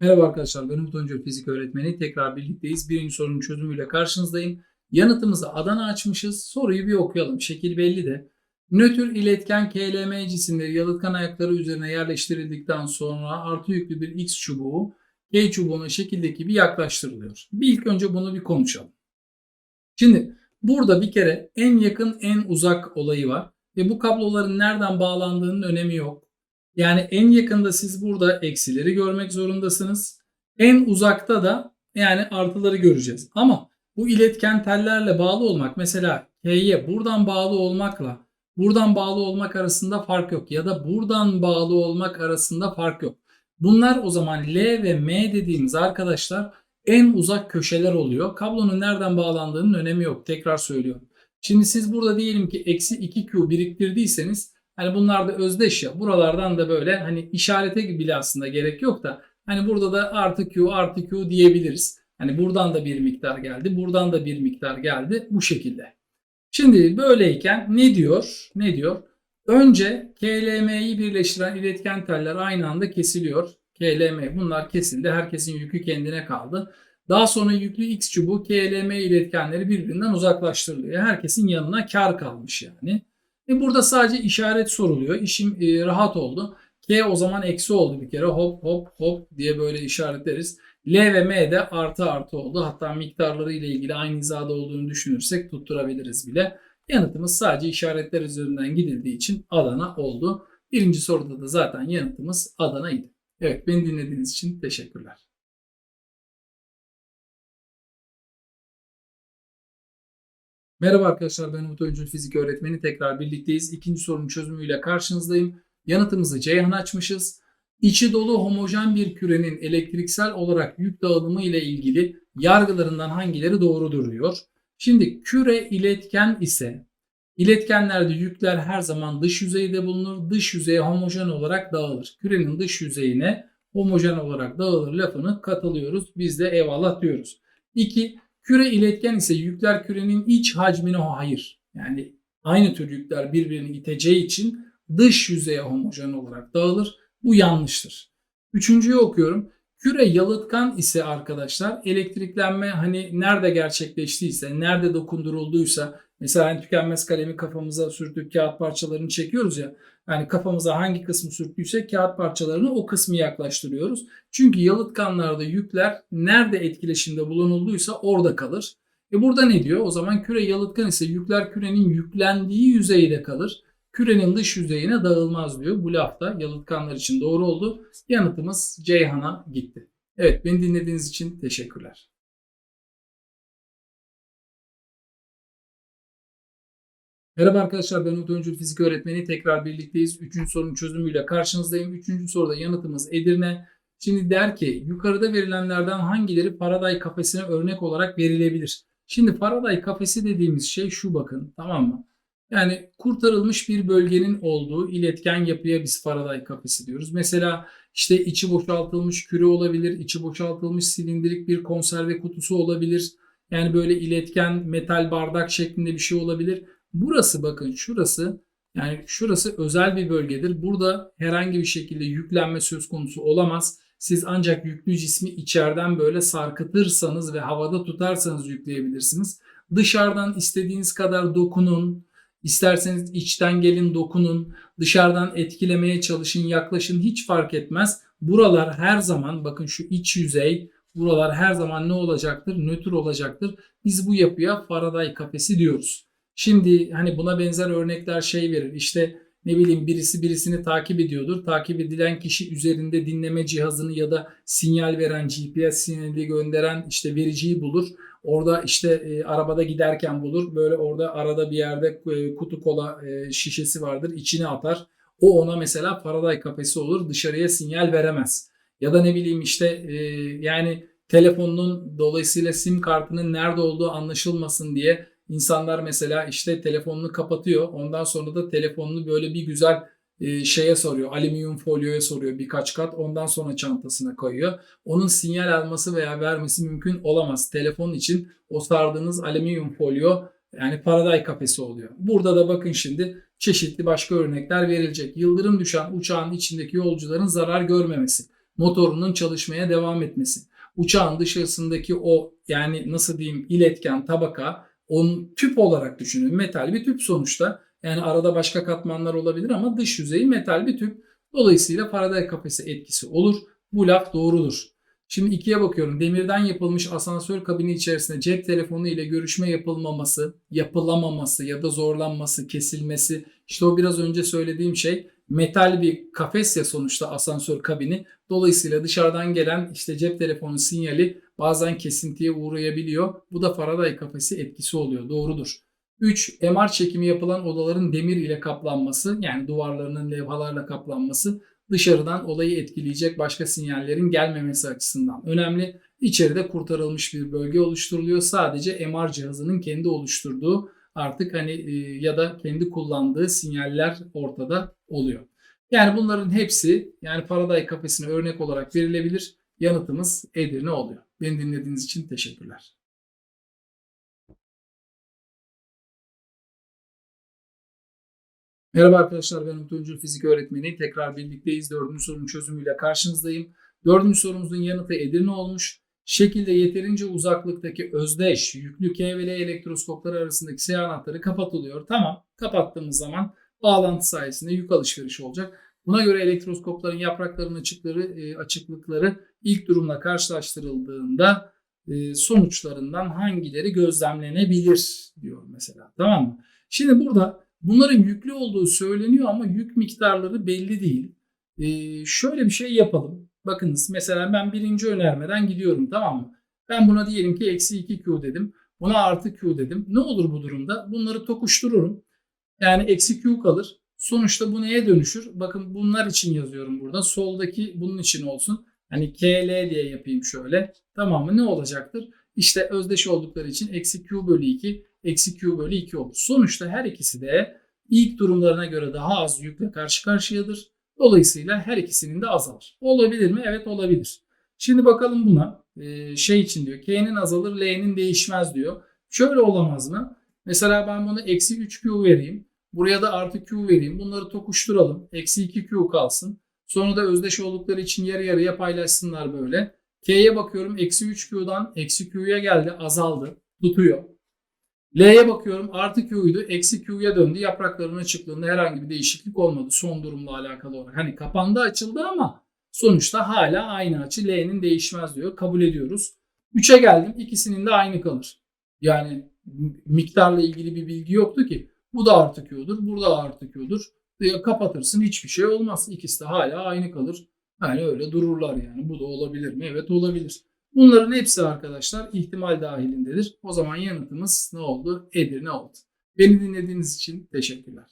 Merhaba arkadaşlar, ben Umut Öncü Fizik Öğretmeni. Tekrar birlikteyiz. Birinci sorunun çözümüyle karşınızdayım. Yanıtımızı Adana açmışız. Soruyu bir okuyalım. Şekil belli de. Nötr iletken KLM cisimleri yalıtkan ayakları üzerine yerleştirildikten sonra artı yüklü bir X çubuğu K çubuğuna şekildeki gibi yaklaştırılıyor. Bir ilk önce bunu bir konuşalım. Şimdi burada bir kere en yakın en uzak olayı var. Ve bu kabloların nereden bağlandığının önemi yok. Yani en yakında siz burada eksileri görmek zorundasınız. En uzakta da yani artıları göreceğiz. Ama bu iletken tellerle bağlı olmak mesela K'ye buradan bağlı olmakla buradan bağlı olmak arasında fark yok. Ya da buradan bağlı olmak arasında fark yok. Bunlar o zaman L ve M dediğimiz arkadaşlar en uzak köşeler oluyor. Kablonun nereden bağlandığının önemi yok. Tekrar söylüyorum. Şimdi siz burada diyelim ki eksi 2Q biriktirdiyseniz Hani bunlar da özdeş ya. Buralardan da böyle hani işarete bile aslında gerek yok da hani burada da artı Q artı Q diyebiliriz. Hani buradan da bir miktar geldi. Buradan da bir miktar geldi. Bu şekilde. Şimdi böyleyken ne diyor? Ne diyor? Önce KLM'yi birleştiren iletken teller aynı anda kesiliyor. KLM bunlar kesildi. Herkesin yükü kendine kaldı. Daha sonra yüklü X çubuğu KLM iletkenleri birbirinden uzaklaştırılıyor. Herkesin yanına kar kalmış yani. Ve burada sadece işaret soruluyor. İşim e, rahat oldu. K o zaman eksi oldu bir kere. Hop hop hop diye böyle işaretleriz. L ve M de artı artı oldu. Hatta miktarları ile ilgili aynı hizada olduğunu düşünürsek tutturabiliriz bile. Yanıtımız sadece işaretler üzerinden gidildiği için Adana oldu. Birinci soruda da zaten yanıtımız Adana'ydı. Evet beni dinlediğiniz için teşekkürler. Merhaba arkadaşlar ben Umut Öncül Fizik Öğretmeni. Tekrar birlikteyiz. İkinci sorunun çözümüyle karşınızdayım. Yanıtımızı Ceyhan açmışız. İçi dolu homojen bir kürenin elektriksel olarak yük dağılımı ile ilgili yargılarından hangileri doğrudur diyor. Şimdi küre iletken ise iletkenlerde yükler her zaman dış yüzeyde bulunur. Dış yüzeye homojen olarak dağılır. Kürenin dış yüzeyine homojen olarak dağılır lafını katılıyoruz. Biz de eyvallah diyoruz. 2. Küre iletken ise yükler kürenin iç hacmine hayır. Yani aynı tür yükler birbirini iteceği için dış yüzeye homojen olarak dağılır. Bu yanlıştır. Üçüncüyü okuyorum. Küre yalıtkan ise arkadaşlar elektriklenme hani nerede gerçekleştiyse, nerede dokundurulduysa mesela hani tükenmez kalemi kafamıza sürtüp kağıt parçalarını çekiyoruz ya. Yani kafamıza hangi kısmı sürttüyse kağıt parçalarını o kısmı yaklaştırıyoruz. Çünkü yalıtkanlarda yükler nerede etkileşimde bulunulduysa orada kalır. E burada ne diyor? O zaman küre yalıtkan ise yükler kürenin yüklendiği yüzeyde kalır. Kürenin dış yüzeyine dağılmaz diyor. Bu laf da yalıtkanlar için doğru oldu. Yanıtımız Ceyhan'a gitti. Evet beni dinlediğiniz için teşekkürler. Merhaba arkadaşlar ben Umut Öncül Fizik Öğretmeni. Tekrar birlikteyiz. Üçüncü sorunun çözümüyle karşınızdayım. Üçüncü soruda yanıtımız Edirne. Şimdi der ki yukarıda verilenlerden hangileri Faraday kafesine örnek olarak verilebilir? Şimdi Faraday kafesi dediğimiz şey şu bakın tamam mı? Yani kurtarılmış bir bölgenin olduğu iletken yapıya biz Faraday kafesi diyoruz. Mesela işte içi boşaltılmış küre olabilir, içi boşaltılmış silindirik bir konserve kutusu olabilir. Yani böyle iletken metal bardak şeklinde bir şey olabilir. Burası bakın şurası yani şurası özel bir bölgedir. Burada herhangi bir şekilde yüklenme söz konusu olamaz. Siz ancak yüklü cismi içeriden böyle sarkıtırsanız ve havada tutarsanız yükleyebilirsiniz. Dışarıdan istediğiniz kadar dokunun, isterseniz içten gelin dokunun, dışarıdan etkilemeye çalışın, yaklaşın hiç fark etmez. Buralar her zaman bakın şu iç yüzey, buralar her zaman ne olacaktır? Nötr olacaktır. Biz bu yapıya Faraday kafesi diyoruz. Şimdi hani buna benzer örnekler şey verir. İşte ne bileyim birisi birisini takip ediyordur. Takip edilen kişi üzerinde dinleme cihazını ya da sinyal veren GPS sinyali gönderen işte vericiyi bulur. Orada işte e, arabada giderken bulur. Böyle orada arada bir yerde e, kutu kola e, şişesi vardır. içine atar. O ona mesela Faraday kafesi olur. Dışarıya sinyal veremez. Ya da ne bileyim işte e, yani telefonunun dolayısıyla sim kartının nerede olduğu anlaşılmasın diye İnsanlar mesela işte telefonunu kapatıyor. Ondan sonra da telefonunu böyle bir güzel e, şeye soruyor. Alüminyum folyoya soruyor birkaç kat. Ondan sonra çantasına koyuyor. Onun sinyal alması veya vermesi mümkün olamaz. Telefon için o sardığınız alüminyum folyo yani Faraday kafesi oluyor. Burada da bakın şimdi çeşitli başka örnekler verilecek. Yıldırım düşen uçağın içindeki yolcuların zarar görmemesi. motorunun çalışmaya devam etmesi. Uçağın dışarısındaki o yani nasıl diyeyim iletken tabaka onun tüp olarak düşünün. Metal bir tüp sonuçta. Yani arada başka katmanlar olabilir ama dış yüzeyi metal bir tüp. Dolayısıyla Faraday kafesi etkisi olur. Bu laf doğrudur. Şimdi ikiye bakıyorum. Demirden yapılmış asansör kabini içerisinde cep telefonu ile görüşme yapılmaması, yapılamaması ya da zorlanması, kesilmesi. İşte o biraz önce söylediğim şey metal bir kafes ya sonuçta asansör kabini. Dolayısıyla dışarıdan gelen işte cep telefonu sinyali bazen kesintiye uğrayabiliyor. Bu da Faraday kafesi etkisi oluyor. Doğrudur. 3. MR çekimi yapılan odaların demir ile kaplanması yani duvarlarının levhalarla kaplanması dışarıdan olayı etkileyecek başka sinyallerin gelmemesi açısından önemli. İçeride kurtarılmış bir bölge oluşturuluyor. Sadece MR cihazının kendi oluşturduğu artık hani e, ya da kendi kullandığı sinyaller ortada oluyor. Yani bunların hepsi yani Faraday kafesine örnek olarak verilebilir. Yanıtımız Edirne oluyor. Beni dinlediğiniz için teşekkürler. Merhaba arkadaşlar ben Umut Öncül Fizik Öğretmeni. Tekrar birlikteyiz. Dördüncü sorunun çözümüyle karşınızdayım. Dördüncü sorumuzun yanıtı Edirne olmuş. Şekilde yeterince uzaklıktaki özdeş yüklü K elektroskopları arasındaki S anahtarı kapatılıyor. Tamam kapattığımız zaman bağlantı sayesinde yük alışverişi olacak. Buna göre elektroskopların yapraklarının açıkları, e, açıklıkları ilk durumla karşılaştırıldığında e, sonuçlarından hangileri gözlemlenebilir diyor mesela. Tamam mı? Şimdi burada bunların yüklü olduğu söyleniyor ama yük miktarları belli değil. E, şöyle bir şey yapalım. Bakınız mesela ben birinci önermeden gidiyorum tamam mı? Ben buna diyelim ki eksi 2Q dedim. Buna artı Q dedim. Ne olur bu durumda? Bunları tokuştururum. Yani eksi Q kalır. Sonuçta bu neye dönüşür? Bakın bunlar için yazıyorum burada. Soldaki bunun için olsun. Hani KL diye yapayım şöyle. Tamam mı? Ne olacaktır? İşte özdeş oldukları için eksi Q bölü 2, eksi Q bölü 2 olur. Sonuçta her ikisi de ilk durumlarına göre daha az yükle karşı karşıyadır. Dolayısıyla her ikisinin de azalır. Olabilir mi? Evet olabilir. Şimdi bakalım buna. Ee, şey için diyor. K'nin azalır, L'nin değişmez diyor. Şöyle olamaz mı? Mesela ben bunu eksi 3Q vereyim. Buraya da artı Q vereyim. Bunları tokuşturalım. Eksi 2Q kalsın. Sonra da özdeş oldukları için yarı yarıya paylaşsınlar böyle. K'ye bakıyorum. Eksi 3Q'dan eksi Q'ya geldi. Azaldı. Tutuyor. L'ye bakıyorum. Artı Q'ydu. Eksi Q'ya döndü. Yaprakların açıklığında herhangi bir değişiklik olmadı. Son durumla alakalı olarak. Hani kapandı açıldı ama sonuçta hala aynı açı. L'nin değişmez diyor. Kabul ediyoruz. 3'e geldim. İkisinin de aynı kalır. Yani miktarla ilgili bir bilgi yoktu ki. Bu da artı Q'dur. Burada artı Q'dur. E, kapatırsın hiçbir şey olmaz. İkisi de hala aynı kalır. Yani öyle dururlar yani. Bu da olabilir mi? Evet olabilir. Bunların hepsi arkadaşlar ihtimal dahilindedir. O zaman yanıtımız ne oldu? Edirne oldu. Beni dinlediğiniz için teşekkürler.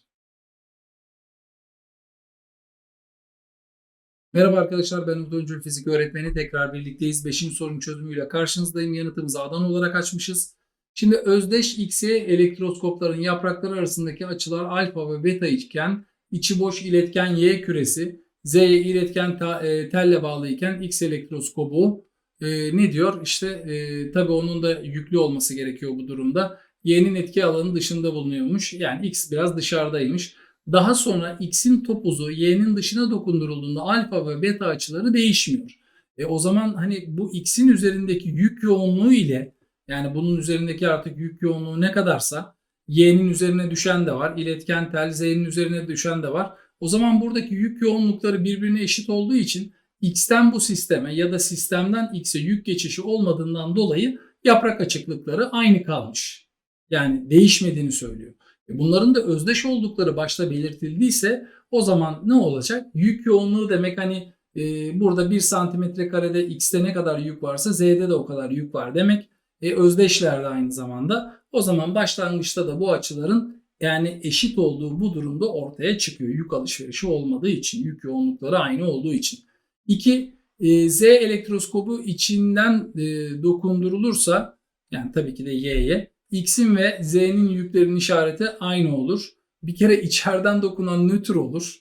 Merhaba arkadaşlar ben Umut Fizik Öğretmeni. Tekrar birlikteyiz. Beşinci sorunun çözümüyle karşınızdayım. Yanıtımızı A'dan olarak açmışız. Şimdi özdeş X-Y elektroskopların yaprakları arasındaki açılar alfa ve beta iken içi boş iletken Y küresi Z'ye iletken e, telle bağlı iken X elektroskobu e, ne diyor? İşte e, tabi onun da yüklü olması gerekiyor bu durumda. Y'nin etki alanı dışında bulunuyormuş. Yani X biraz dışarıdaymış. Daha sonra X'in topuzu Y'nin dışına dokundurulduğunda alfa ve beta açıları değişmiyor. E, o zaman hani bu X'in üzerindeki yük yoğunluğu ile yani bunun üzerindeki artık yük yoğunluğu ne kadarsa Y'nin üzerine düşen de var. İletken tel Z'nin üzerine düşen de var. O zaman buradaki yük yoğunlukları birbirine eşit olduğu için X'ten bu sisteme ya da sistemden X'e yük geçişi olmadığından dolayı yaprak açıklıkları aynı kalmış. Yani değişmediğini söylüyor. E, bunların da özdeş oldukları başta belirtildiyse o zaman ne olacak? Yük yoğunluğu demek hani e, burada 1 santimetre karede X'te ne kadar yük varsa Z'de de o kadar yük var demek. E, özdeşler de aynı zamanda. O zaman başlangıçta da bu açıların yani eşit olduğu bu durumda ortaya çıkıyor. Yük alışverişi olmadığı için, yük yoğunlukları aynı olduğu için. 2. E, Z elektroskobu içinden e, dokundurulursa yani tabii ki de Y'ye X'in ve Z'nin yüklerinin işareti aynı olur. Bir kere içeriden dokunan nötr olur.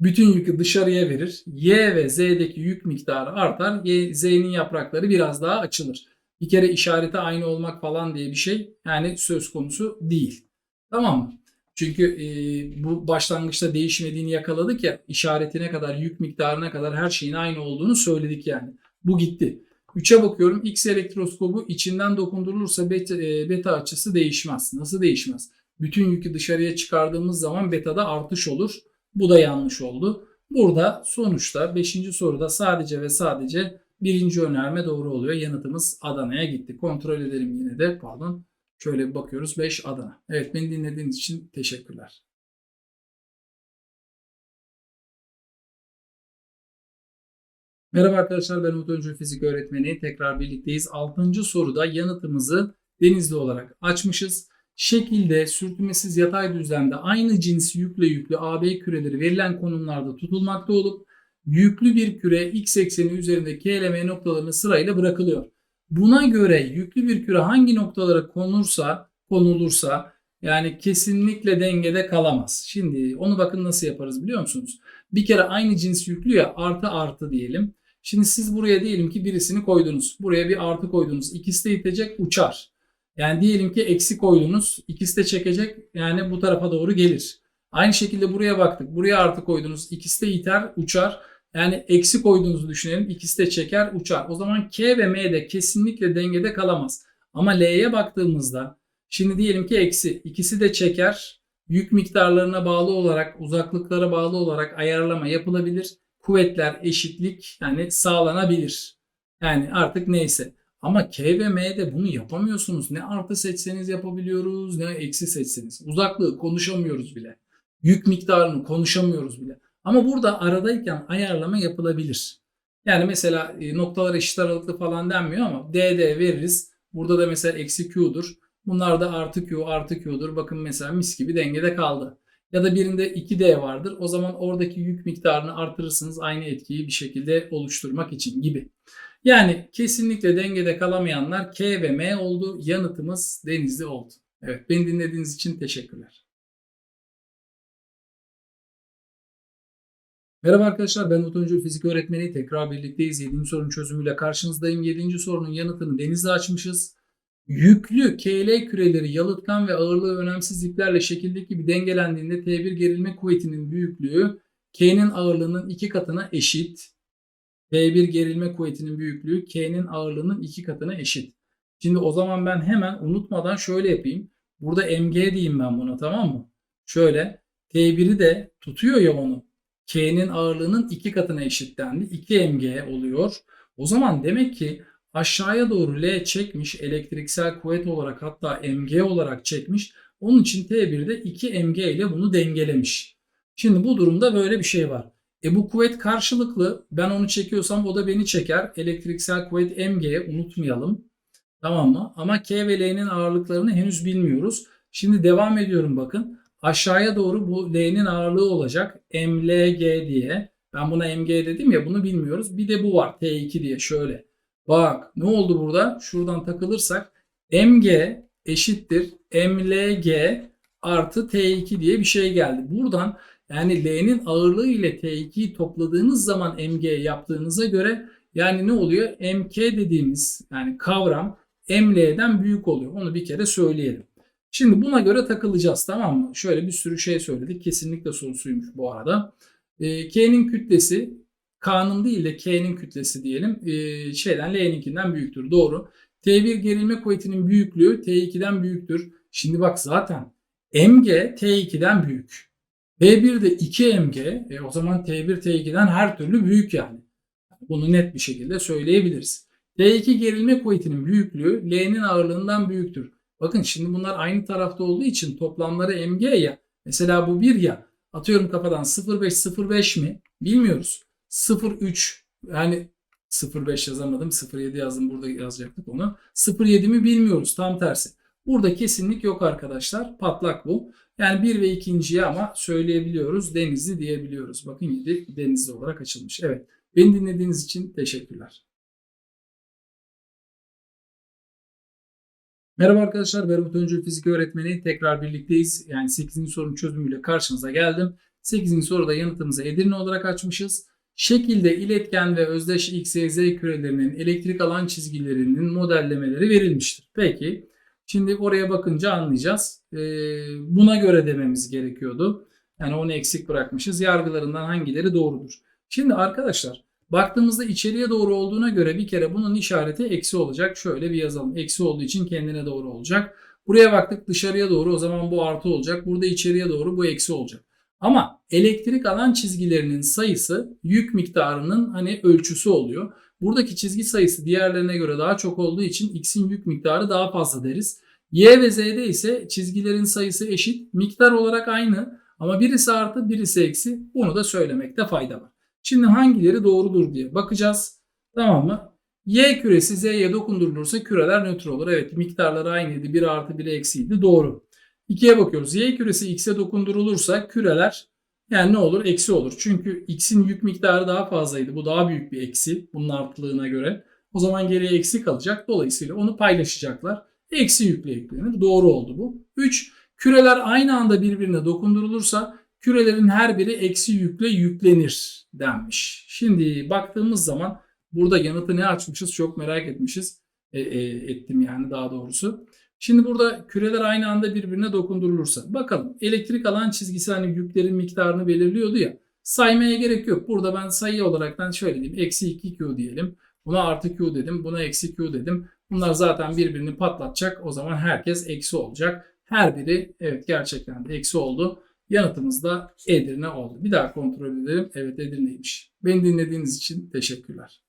Bütün yükü dışarıya verir. Y ve Z'deki yük miktarı artar. Y, Z'nin yaprakları biraz daha açılır. Bir kere işareti aynı olmak falan diye bir şey yani söz konusu değil. Tamam mı? Çünkü e, bu başlangıçta değişmediğini yakaladık ya işaretine kadar, yük miktarına kadar her şeyin aynı olduğunu söyledik yani. Bu gitti. 3'e bakıyorum. X elektroskobu içinden dokundurulursa beta, e, beta açısı değişmez. Nasıl değişmez? Bütün yükü dışarıya çıkardığımız zaman betada artış olur. Bu da yanlış oldu. Burada sonuçta 5. soruda sadece ve sadece birinci önerme doğru oluyor. Yanıtımız Adana'ya gitti. Kontrol edelim yine de. Pardon. Şöyle bir bakıyoruz. 5 Adana. Evet beni dinlediğiniz için teşekkürler. Merhaba arkadaşlar ben Umut Öncü Fizik Öğretmeni. Tekrar birlikteyiz. 6. soruda yanıtımızı denizli olarak açmışız. Şekilde sürtünmesiz yatay düzlemde aynı cins yüklü yüklü AB küreleri verilen konumlarda tutulmakta olup yüklü bir küre x ekseni üzerinde K ile M noktalarını sırayla bırakılıyor. Buna göre yüklü bir küre hangi noktalara konursa, konulursa yani kesinlikle dengede kalamaz. Şimdi onu bakın nasıl yaparız biliyor musunuz? Bir kere aynı cins yüklü ya artı artı diyelim. Şimdi siz buraya diyelim ki birisini koydunuz. Buraya bir artı koydunuz. İkisi de itecek uçar. Yani diyelim ki eksi koydunuz. İkisi de çekecek. Yani bu tarafa doğru gelir. Aynı şekilde buraya baktık. Buraya artı koydunuz. İkisi de iter uçar. Yani eksi koyduğunuzu düşünelim. İkisi de çeker uçar. O zaman K ve M de kesinlikle dengede kalamaz. Ama L'ye baktığımızda şimdi diyelim ki eksi. ikisi de çeker. Yük miktarlarına bağlı olarak uzaklıklara bağlı olarak ayarlama yapılabilir. Kuvvetler eşitlik yani sağlanabilir. Yani artık neyse. Ama K ve M'de bunu yapamıyorsunuz. Ne artı seçseniz yapabiliyoruz ne eksi seçseniz. Uzaklığı konuşamıyoruz bile. Yük miktarını konuşamıyoruz bile. Ama burada aradayken ayarlama yapılabilir. Yani mesela e, noktalar eşit aralıklı falan denmiyor ama DD veririz. Burada da mesela eksi Q'dur. Bunlar da artı Q artı Q'dur. Bakın mesela mis gibi dengede kaldı. Ya da birinde 2D vardır. O zaman oradaki yük miktarını artırırsınız aynı etkiyi bir şekilde oluşturmak için gibi. Yani kesinlikle dengede kalamayanlar K ve M oldu. Yanıtımız denizli oldu. Evet beni dinlediğiniz için teşekkürler. Merhaba arkadaşlar ben Utku Fizik Öğretmeni. Tekrar birlikteyiz. 7. sorunun çözümüyle karşınızdayım. 7. sorunun yanıtını denizde açmışız. Yüklü KL küreleri yalıtkan ve ağırlığı önemsiz iplerle şekildeki gibi dengelendiğinde T1 gerilme kuvvetinin büyüklüğü K'nin ağırlığının iki katına eşit. T1 gerilme kuvvetinin büyüklüğü K'nin ağırlığının iki katına eşit. Şimdi o zaman ben hemen unutmadan şöyle yapayım. Burada mg diyeyim ben buna tamam mı? Şöyle T1'i de tutuyor ya onu. K'nin ağırlığının iki katına eşitlendi. 2 mg oluyor. O zaman demek ki aşağıya doğru L çekmiş elektriksel kuvvet olarak hatta mg olarak çekmiş. Onun için T1'de 2 mg ile bunu dengelemiş. Şimdi bu durumda böyle bir şey var. E bu kuvvet karşılıklı. Ben onu çekiyorsam o da beni çeker. Elektriksel kuvvet mg unutmayalım. Tamam mı? Ama K ve L'nin ağırlıklarını henüz bilmiyoruz. Şimdi devam ediyorum bakın. Aşağıya doğru bu L'nin ağırlığı olacak. MLG diye. Ben buna MG dedim ya bunu bilmiyoruz. Bir de bu var T2 diye şöyle. Bak ne oldu burada? Şuradan takılırsak MG eşittir MLG artı T2 diye bir şey geldi. Buradan yani L'nin ağırlığı ile T2'yi topladığınız zaman MG yaptığınıza göre yani ne oluyor? MK dediğimiz yani kavram ML'den büyük oluyor. Onu bir kere söyleyelim. Şimdi buna göre takılacağız tamam mı? Şöyle bir sürü şey söyledik. Kesinlikle sorusuymuş bu arada. E, K'nin kütlesi K'nın değil de K'nin kütlesi diyelim. E, şeyden L'ninkinden büyüktür. Doğru. T1 gerilme kuvvetinin büyüklüğü T2'den büyüktür. Şimdi bak zaten mg T2'den büyük. T1 de 2 mg. E, o zaman T1 T2'den her türlü büyük yani. Bunu net bir şekilde söyleyebiliriz. T2 gerilme kuvvetinin büyüklüğü L'nin ağırlığından büyüktür. Bakın şimdi bunlar aynı tarafta olduğu için toplamları mg ya. Mesela bu 1 ya. Atıyorum kafadan 0,5 0,5 mi? Bilmiyoruz. 0,3 yani 0,5 yazamadım. 0,7 yazdım. Burada yazacaktık onu. 0,7 mi bilmiyoruz. Tam tersi. Burada kesinlik yok arkadaşlar. Patlak bu. Yani 1 ve 2.yi ama söyleyebiliyoruz. Denizli diyebiliyoruz. Bakın 7 denizli olarak açılmış. Evet. Beni dinlediğiniz için teşekkürler. Merhaba arkadaşlar, ben Umut Öncül Fizik Öğretmeni. Tekrar birlikteyiz. Yani 8. sorunun çözümüyle karşınıza geldim. 8. soruda yanıtımızı Edirne olarak açmışız. Şekilde iletken ve özdeş X, Y, Z kürelerinin elektrik alan çizgilerinin modellemeleri verilmiştir. Peki, Şimdi oraya bakınca anlayacağız. Ee, buna göre dememiz gerekiyordu. Yani onu eksik bırakmışız. Yargılarından hangileri doğrudur? Şimdi arkadaşlar baktığımızda içeriye doğru olduğuna göre bir kere bunun işareti eksi olacak. Şöyle bir yazalım. Eksi olduğu için kendine doğru olacak. Buraya baktık dışarıya doğru o zaman bu artı olacak. Burada içeriye doğru bu eksi olacak. Ama elektrik alan çizgilerinin sayısı yük miktarının hani ölçüsü oluyor. Buradaki çizgi sayısı diğerlerine göre daha çok olduğu için x'in yük miktarı daha fazla deriz. Y ve z'de ise çizgilerin sayısı eşit. Miktar olarak aynı ama birisi artı birisi eksi. Bunu da söylemekte fayda var. Şimdi hangileri doğrudur diye bakacağız. Tamam mı? Y küresi Z'ye dokundurulursa küreler nötr olur. Evet miktarları aynıydı. Biri artı biri eksiydi. Doğru. 2'ye bakıyoruz. Y küresi X'e dokundurulursa küreler yani ne olur? Eksi olur. Çünkü X'in yük miktarı daha fazlaydı. Bu daha büyük bir eksi. Bunun artlığına göre. O zaman geriye eksi kalacak. Dolayısıyla onu paylaşacaklar. Eksi yükle eklenir. Doğru oldu bu. 3. Küreler aynı anda birbirine dokundurulursa kürelerin her biri eksi yükle yüklenir denmiş. Şimdi baktığımız zaman burada yanıtı ne açmışız çok merak etmişiz. E, e, ettim yani daha doğrusu. Şimdi burada küreler aynı anda birbirine dokundurulursa. Bakalım elektrik alan çizgisi hani yüklerin miktarını belirliyordu ya. Saymaya gerek yok. Burada ben sayı olaraktan şöyle diyeyim. Eksi 2Q diyelim. Buna artı Q dedim. Buna eksi Q dedim. Bunlar zaten birbirini patlatacak. O zaman herkes eksi olacak. Her biri evet gerçekten de eksi oldu. Yanıtımız da Edirne oldu. Bir daha kontrol edelim. Evet Edirne'ymiş. Beni dinlediğiniz için teşekkürler.